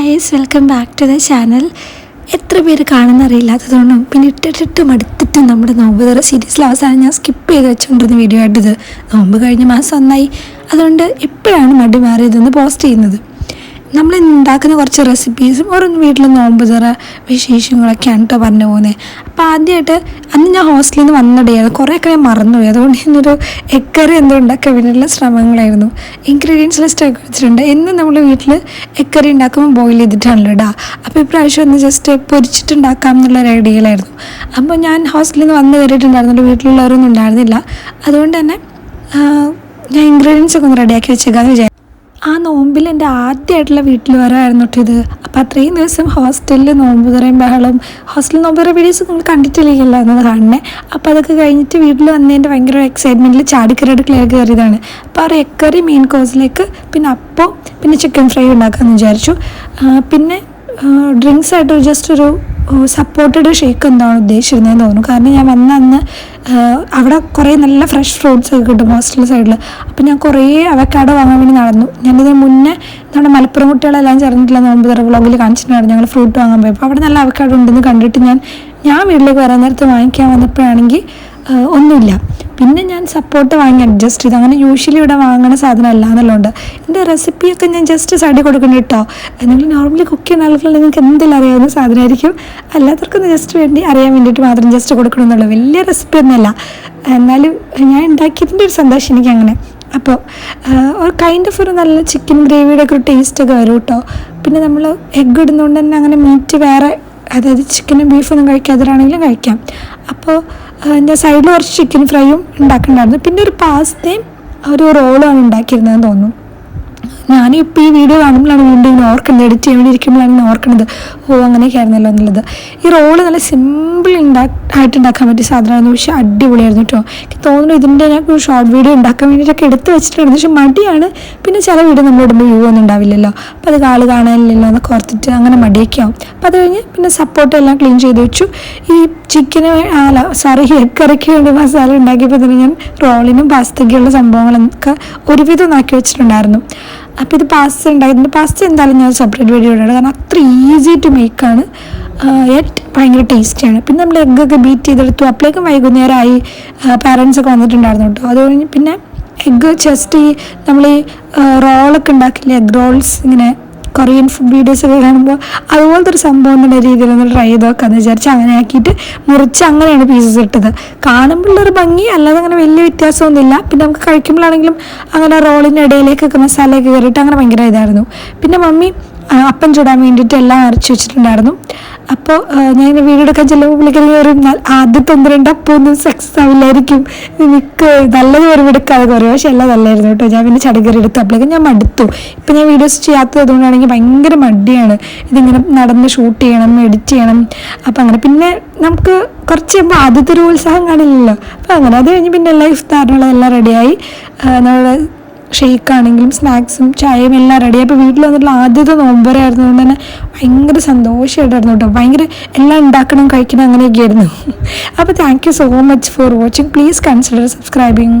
Guys welcome back to the channel എത്ര പേര് കാണുന്നറിയില്ലാത്തതുകൊണ്ടും പിന്നെ ഇട്ടിട്ടിട്ട് മടുത്തിട്ടും നമ്മുടെ നോമ്പ് തുറ സീരീസിൽ അവസാനം ഞാൻ സ്കിപ്പ് ചെയ്ത് വെച്ചുകൊണ്ടിരുന്ന വീഡിയോ ആയിട്ടിത് നോമ്പ് കഴിഞ്ഞ മാസം ഒന്നായി. അതുകൊണ്ട് എപ്പോഴാണ് മടി മാറിയതെന്ന് പോസ്റ്റ് ചെയ്യുന്നത്. നമ്മൾ ഉണ്ടാക്കുന്ന കുറച്ച് റെസിപ്പീസും ഓരോ വീട്ടിൽ നോമ്പ് തുറ വിശേഷങ്ങളൊക്കെയാണ് കേട്ടോ പറഞ്ഞു പോകുന്നത് അപ്പോൾ ആദ്യമായിട്ട് അന്ന് ഞാൻ ഹോസ്റ്റലിൽ നിന്ന് വന്ന ഡേ ആണ് കുറേയൊക്കെ ഞാൻ മറന്നുപോയി. അതുകൊണ്ട് ഇന്നൊരു എക്കറി എന്തോ ഉണ്ടാക്കാൻ വേണ്ടിയുള്ള ശ്രമങ്ങളായിരുന്നു. ഇൻഗ്രീഡിയൻസ് ലിസ്റ്റ് ഒക്കെ വെച്ചിട്ടുണ്ട്. എന്നും നമ്മൾ വീട്ടിൽ എക്കറി ഉണ്ടാക്കുമ്പോൾ ബോയിൽ ചെയ്തിട്ടാണല്ലോ ഇടാ. അപ്പോൾ ഇപ്രാവശ്യം ഒന്ന് ജസ്റ്റ് പൊരിച്ചിട്ടുണ്ടാക്കാം എന്നുള്ള ഒരു ഐഡിയയിലായിരുന്നു അപ്പോൾ ഞാൻ ഹോസ്റ്റലിൽ നിന്ന് വന്ന് കയറിയിട്ടുണ്ടായിരുന്നു. വീട്ടിലുള്ളവരൊന്നും ഉണ്ടായിരുന്നില്ല. അതുകൊണ്ട് തന്നെ ഞാൻ ഇൻഗ്രീഡിയൻസ് ഒക്കെ ഒന്ന് റെഡിയാക്കി വെച്ചേക്കാന്ന് വിചാരിച്ചു. നോമ്പിൽ എന്റെ ആദ്യമായിട്ടുള്ള വീട്ടിൽ വരായിരുന്നു ഇത്. അപ്പോൾ അത്രയും ദിവസം ഹോസ്റ്റലിൽ നോമ്പ് തുറയും ബഹളം. ഹോസ്റ്റലിൽ നോമ്പ് തുറ വീഡിയോസ് നിങ്ങൾ കണ്ടിട്ടില്ലല്ലോ എന്നത് കാണണേ അപ്പോൾ അതൊക്കെ കഴിഞ്ഞിട്ട് വീട്ടിൽ വന്നതിന്റെ ഭയങ്കര എക്സൈറ്റ്മെന്റിൽ ചാടിക്കറി ക്ലിയർ കയറിയതാണ്. അപ്പോൾ ആ റെക്കറി മെയിൻ കോഴ്സിലേക്ക് പിന്നെ അപ്പം പിന്നെ ചിക്കൻ ഫ്രൈ ഉണ്ടാക്കാമെന്ന് വിചാരിച്ചു. പിന്നെ ഡ്രിങ്ക്സ് ആയിട്ട് ജസ്റ്റ് ഒരു സപ്പോർട്ടഡ് ഷേക്ക് എന്താണ് ഉദ്ദേശിച്ചിരുന്നതെന്ന് തോന്നുന്നു. കാരണം ഞാൻ വന്ന അന്ന് അവിടെ കുറേ നല്ല ഫ്രഷ് ഫ്രൂട്ട്സ് ഒക്കെ കിട്ടും ഹോസ്റ്റൽ സൈഡിൽ അപ്പോൾ ഞാൻ കുറേ അവക്കാടോ വാങ്ങാൻ വേണ്ടി നടന്നു. ഞാനിതിന് മുന്നേ നമ്മുടെ മലപ്പുറം കുട്ടികളെല്ലാം ചേർന്നിട്ടില്ല നോമ്പ് തറ വ്ളോഗിൽ കാണിച്ചിട്ടുണ്ടായിരുന്നു. ഞങ്ങൾ ഫ്രൂട്ട് വാങ്ങാൻ പോയപ്പോൾ അവിടെ നല്ല അവക്കാടോ ഉണ്ടെന്ന് കണ്ടിട്ട് ഞാൻ ഞാൻ വീട്ടിലേക്ക് വരാൻ നേരത്ത് വാങ്ങിക്കാൻ വന്നപ്പോഴാണെങ്കിൽ ഒന്നുമില്ല. പിന്നെ ഞാൻ സപ്പോർട്ട് വാങ്ങി അഡ്ജസ്റ്റ് ചെയ്ത് അങ്ങനെ യൂഷ്വലി ഇവിടെ വാങ്ങുന്ന സാധനം അല്ല എന്നുള്ളതുകൊണ്ട് എന്റെ റെസിപ്പിയൊക്കെ ഞാൻ ജസ്റ്റ് സൈഡിൽ കൊടുക്കണം കേട്ടോ. നിങ്ങൾ നോർമലി കുക്ക് ചെയ്യുന്ന ആളുകൾ നിങ്ങൾക്ക് എന്തെങ്കിലും അറിയാവുന്ന സാധനമായിരിക്കും. അല്ലാത്തവർക്കൊന്ന് ജസ്റ്റ് വേണ്ടി അറിയാൻ വേണ്ടിയിട്ട് മാത്രം ജസ്റ്റ് കൊടുക്കണമെന്നുള്ളൂ വലിയ റെസിപ്പി ഒന്നുമല്ല എന്നാലും ഞാൻ ഉണ്ടാക്കിയതിന്റെ ഒരു സന്തോഷം എനിക്ക് അങ്ങനെ അപ്പോൾ ഒരു കൈൻഡ് ഓഫ് ഒരു നല്ല ചിക്കൻ ഗ്രേവിയുടെ ഒക്കെ ഒരു ടേസ്റ്റ് ഒക്കെ വരും കേട്ടോ. പിന്നെ നമ്മൾ എഗ്ഗ് ഇടുന്നതുകൊണ്ട് തന്നെ അങ്ങനെ മീറ്റ് വേറെ അതായത് ചിക്കനും ബീഫൊന്നും കഴിക്കാത്തവരാണെങ്കിലും കഴിക്കാം. അപ്പോൾ എന്റെ സൈഡിൽ കുറച്ച് ചിക്കൻ ഫ്രൈയും ഉണ്ടാക്കുന്നുണ്ടായിരുന്നു പിന്നെ ഒരു പാസ്തയും ഒരു റോളുമാണ് ഉണ്ടാക്കിയിരുന്നതെന്ന് തോന്നുന്നു. ഞാനിപ്പോൾ ഈ വീഡിയോ കാണുമ്പോഴാണ് വീണ്ടും ഓർക്കുന്നത് എഡിറ്റ് ചെയ്യാൻ വേണ്ടി ഇരിക്കുമ്പോഴാണ് ഓർക്കുന്നത്. ഓ അങ്ങനെയൊക്കെ എന്നുള്ളത്. ഈ റോൾ നല്ല സിമ്പിൾ ഉണ്ടാ ആയിട്ട് ഉണ്ടാക്കാൻ പറ്റിയ സാധനമായിരുന്നു. പക്ഷേ അടിപൊളിയായിരുന്നു കേട്ടോ എനിക്ക് തോന്നുന്നു ഇതിന്റെ ഞാൻ ഒരു ഷോർട്ട് വീഡിയോ ഉണ്ടാക്കാൻ വേണ്ടിയിട്ടൊക്കെ എടുത്ത് വെച്ചിട്ടുണ്ട് പക്ഷെ മടിയാണ്. പിന്നെ ചില വീഡിയോ നമ്മൾ ഇടുമ്പോൾ വ്യൂ ഒന്നും ഉണ്ടാവില്ലല്ലോ. അപ്പോൾ അത് ആൾ കാണാനില്ലല്ലോ എന്നൊക്കെ ഓർത്തിട്ട് അങ്ങനെ മടിയൊക്കെ ആവും. അപ്പോൾ അത് കഴിഞ്ഞ് പിന്നെ സപ്പോർട്ട് എല്ലാം ക്ലീൻ ചെയ്ത് വെച്ചു. ഈ ചിക്കന് അല്ല സോറി കറിക്ക് വേണ്ടി മസാല ഉണ്ടാക്കിയപ്പോൾ തന്നെ ഞാൻ റോളിനും പാസ്തയ്ക്കുള്ള സംഭവങ്ങളൊക്കെ ഒരുവിധം ഒന്നാക്കി വെച്ചിട്ടുണ്ടായിരുന്നു. അപ്പോൾ ഇത് പാസ്ത ഉണ്ടായിരുന്നു. പാസ്ത എന്തായാലും ഞാൻ സെപ്പറേറ്റ് വീഡിയോ ഇടാം. കാരണം അത്ര ഈസി ടു മേക്കാണ് യെറ്റ് ഭയങ്കര ടേസ്റ്റിയാണ് പിന്നെ നമ്മൾ എഗ്ഗൊക്കെ ബീറ്റ് ചെയ്തെടുത്തു. അപ്പോഴേക്കും വൈകുന്നേരമായി പാരൻസ് ഒക്കെ വന്നിട്ടുണ്ടായിരുന്നു കേട്ടോ. അത് കഴിഞ്ഞ് പിന്നെ എഗ്ഗ് ജസ്റ്റ് ഈ നമ്മൾ ഈ റോളൊക്കെ ഉണ്ടാക്കില്ലേ? എഗ് റോൾസ് ഇങ്ങനെ കൊറിയൻ ഫുഡ് വീഡിയോസ് ഒക്കെ കാണുമ്പോൾ അതുപോലത്തെ ഒരു സംഭവം എന്നുള്ള രീതിയിൽ ഒന്ന് ട്രൈ ചെയ്ത് നോക്കാമെന്ന് വിചാരിച്ച് അങ്ങനെ ആക്കിയിട്ട് മുറിച്ച് അങ്ങനെയാണ് പീസസ് ഇട്ടത്. കാണുമ്പോഴുള്ളൊരു ഭംഗി അല്ലാതെ അങ്ങനെ വലിയ വ്യത്യാസമൊന്നുമില്ല. പിന്നെ നമുക്ക് കഴിക്കുമ്പോഴാണെങ്കിലും അങ്ങനെ റോളിന്റെ ഇടയിലേക്കൊക്കെ മസാലയൊക്കെ കയറിയിട്ട് അങ്ങനെ ഭയങ്കര ഇതായിരുന്നു. പിന്നെ മമ്മി അപ്പം ചൂടാൻ വേണ്ടിയിട്ട് എല്ലാം അരച്ച് വെച്ചിട്ടുണ്ടായിരുന്നു. അപ്പോൾ ഞാൻ വീടെടുക്കാൻ ചെല്ലുമ്പോൾ പുള്ളിക്കാരി ഒരു ആദ്യത്തെ ഒന്ന് രണ്ട് അപ്പോൾ ഒന്നും സക്സസ് ആവില്ലായിരിക്കും. മിക്ക നല്ലത് വരും എടുക്കാതെ കുറയും പക്ഷെ എല്ലാം നല്ലായിരുന്നു കേട്ടോ. ഞാൻ പിന്നെ ചടകറി എടുത്തു അപ്പോഴേക്കും ഞാൻ മടുത്തു. ഇപ്പം ഞാൻ വീഡിയോസ് ചെയ്യാത്തത് അതുകൊണ്ടാണെങ്കിൽ ഭയങ്കര മടിയാണ്. ഇതിങ്ങനെ നടന്ന് ഷൂട്ട് ചെയ്യണം എഡിറ്റ് ചെയ്യണം. അപ്പം അങ്ങനെ പിന്നെ നമുക്ക് കുറച്ച് കഴിയുമ്പോൾ ആദ്യത്തെ ഒരു ഉത്സാഹം കാണില്ലല്ലോ. അപ്പം അങ്ങനെ അത് കഴിഞ്ഞ് പിന്നെ എല്ലാ ഇഫ്താറിനുള്ളതെല്ലാം റെഡിയായി നമ്മുടെ ഷെയ്ക്ക് ആണെങ്കിലും സ്നാക്സും ചായയും എല്ലാം റെഡി അപ്പോൾ വീട്ടിൽ വന്നിട്ടുള്ള ആദ്യത്തെ നോമ്പറായിരുന്നു അതുകൊണ്ട് തന്നെ ഭയങ്കര സന്തോഷമായിട്ടായിരുന്നു കേട്ടോ. ഭയങ്കര എല്ലാം ഉണ്ടാക്കണം കഴിക്കണം അങ്ങനെയൊക്കെ ആയിരുന്നു അപ്പോൾ thank you so much for watching please consider subscribing